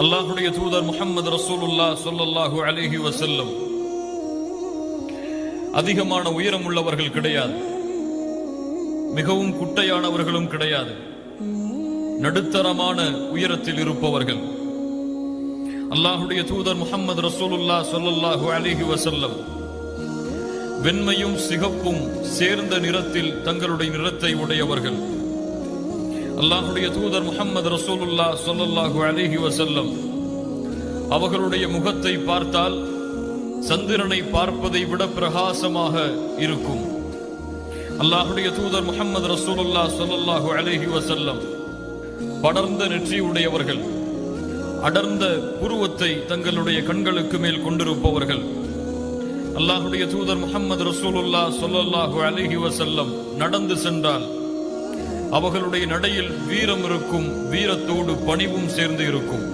அல்லாஹுடைய தூதர் முகமது ரசூலுல்லா சொல்லல்லாஹு அலேஹி வசல்லம் அதிகமான உயரம் உள்ளவர்கள் கிடையாது. மிகவும் குட்டையானவர்களும் கிடையாது. நடுத்தரமான உயரத்தில் இருப்பவர்கள். அல்லாஹுடைய தூதர் முகமது ரசூலுல்லா சொல்லல்லாஹு அலேஹி வசல்லம் வெண்மையும் சிகப்பும் சேர்ந்த நிறத்தில் தங்களுடைய நிறத்தை உடையவர்கள். அல்லாஹுடைய தூதர் முகமது ரசூலுல்லா சொல்லல்லாஹு அலிஹி வசல்லம் அவர்களுடைய முகத்தை பார்த்தால் சந்திரனை பார்ப்பதை விட பிரகாசமாக இருக்கும். அல்லாஹுடைய தூதர் முகமது ரசூலுல்லா சொல்லல்லாஹு அலிஹி வசல்லம் படர்ந்த நெற்றி உடையவர்கள் அடர்ந்த புருவத்தை தங்களுடைய கண்களுக்கு மேல் கொண்டிருப்பவர்கள் அல்லாஹுடைய தூதர் முகமது ரசூலுல்லா சொல்லல்லாஹு அலிஹி வசல்லம் நடந்து சென்றால் அவர்களுடைய நடையில் வீரம் இருக்கும் வீரத்தோடு பணிவும் சேர்ந்து இருக்கும்.